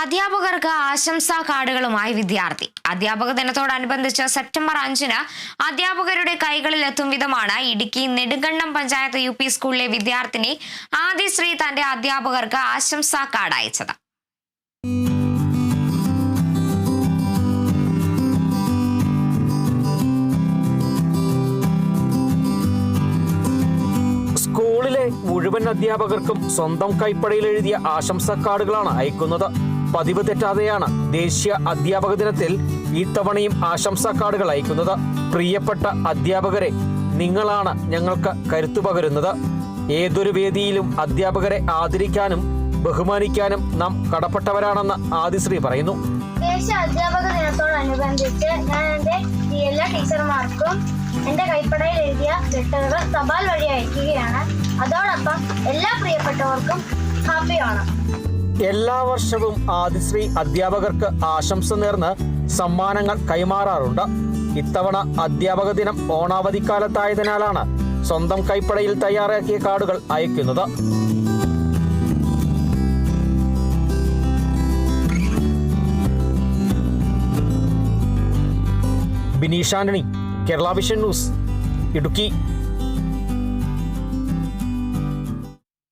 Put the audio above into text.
അധ്യാപകർക്ക് ആശംസാ കാർഡുകളുമായി വിദ്യാർത്ഥി. അധ്യാപക ദിനത്തോടനുബന്ധിച്ച് സെപ്റ്റംബർ അഞ്ചിന് അധ്യാപകരുടെ കൈകളിൽ എത്തും വിധമാണ് ഇടുക്കി നെടുങ്കണ്ടം പഞ്ചായത്ത് യു പി സ്കൂളിലെ വിദ്യാർത്ഥിനി ആദിശ്രീ തന്റെ അധ്യാപകർക്ക് ആശംസാ കാർഡ് അയച്ചത്. സ്കൂളിലെ മുഴുവൻ അധ്യാപകർക്കും സ്വന്തം കൈപ്പടയിൽ എഴുതിയ ആശംസാ കാർഡുകളാണ് അയക്കുന്നത്. പതിവ് തെറ്റാതെയാണ് ദേശീയ അധ്യാപക ദിനത്തിൽ ഇത്തവണയും ആശംസാ കാർഡുകൾ അയക്കുന്നത്. പ്രിയപ്പെട്ട അധ്യാപകരെ നിങ്ങളാണ് ഞങ്ങൾക്ക് കരുത്തു പകരുന്നത്. ഏതൊരു വേദിയിലും അധ്യാപകരെ ആദരിക്കാനും ബഹുമാനിക്കാനും നാം കടപ്പെട്ടവരാണെന്ന് ആദിശ്രീ പറയുന്നു. ദേശീയ അധ്യാപക ദിനത്തോടനുബന്ധിച്ച് ഞാൻ എന്റെ എല്ലാ ടീച്ചർമാർക്കും എന്റെ കൈപ്പടയിൽ എഴുതിയ ലെറ്ററുകൾ തപാൽ വഴി അയക്കുകയാണ്. അതോടൊപ്പം എല്ലാ പ്രിയപ്പെട്ടവർക്കും ഹാപ്പി ഓണം എല്ലാ വർഷവും ആദിശ്രീ അധ്യാപകർക്ക് ആശംസ നേർന്ന് സമ്മാനങ്ങൾ കൈമാറാറുണ്ട്. ഇത്തവണ അധ്യാപക ദിനം ഓണാവധിക്കാലത്തായതിനാലാണ് സ്വന്തം കൈപ്പടയിൽ തയ്യാറാക്കിയ കാർഡുകൾ അയക്കുന്നത്. Bineesh Antony Kerala vision news Idukki.